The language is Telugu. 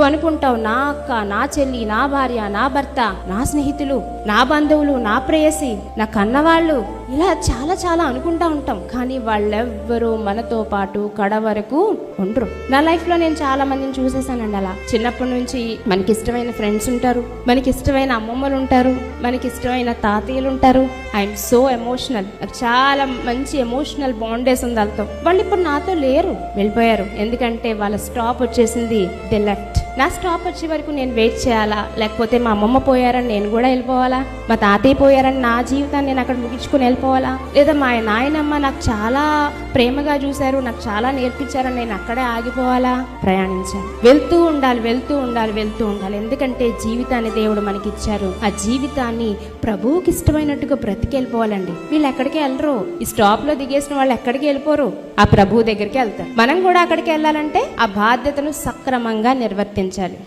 నువ్వు అనుకుంటావు నా అక్క నా చెల్లి నా భార్య నా భర్త నా స్నేహితులు నా బంధువులు నా ప్రేయసి నా కన్నవాళ్ళు ఇలా చాలా చాలా అనుకుంటా ఉంటాం. కానీ వాళ్ళెవ్వరూ మనతో పాటు కడ వరకు ఉండరు. నా లైఫ్లో నేను చాలా మందిని చూసేసానండి అలా. చిన్నప్పటి నుంచి మనకి ఇష్టమైన ఫ్రెండ్స్ ఉంటారు మనకి ఇష్టమైన అమ్మమ్మలు ఉంటారు మనకి ఇష్టమైన తాతయ్యలు ఉంటారు. ఐఎమ్ సో ఎమోషనల్ చాలా మంచి ఎమోషనల్ బాండేస్ ఉంది వాళ్ళతో. వాళ్ళు ఇప్పుడు నాతో లేరు వెళ్ళిపోయారు. ఎందుకంటే వాళ్ళ స్టాప్ వచ్చేసింది ది లెఫ్ట్ నా స్టాప్ వచ్చే వరకు నేను వెయిట్ చేయాలా? లేకపోతే మా అమ్మమ్మ పోయారని నేను కూడా వెళ్ళిపోవాలా? మా తాతయ్య పోయారని నా జీవితాన్ని నేను అక్కడ ముగించుకుని వెళ్ళిపోవాలా? లేదా మా నాయనమ్మ నాకు చాలా ప్రేమగా చూశారు నాకు చాలా నేర్పించారని నేను అక్కడే ఆగిపోవాలా? ప్రయాణించాను వెళ్తూ ఉండాలి వెళ్తూ ఉండాలి వెళ్తూ ఉండాలి. ఎందుకంటే జీవితాన్ని దేవుడు మనకి ఇచ్చారు ఆ జీవితాన్ని ప్రభువుకి ఇష్టమైనట్టుగా బ్రతికెళ్ళిపోవాలండి వీళ్ళు ఎక్కడికి వెళ్ళరు. ఈ స్టాప్లో దిగేసిన వాళ్ళు ఎక్కడికి వెళ్ళిపోరు? ఆ ప్రభువు దగ్గరికి వెళ్తారు. మనం కూడా అక్కడికి వెళ్ళాలంటే ఆ బాధ్యతను సక్రమంగా నిర్వర్తించాలి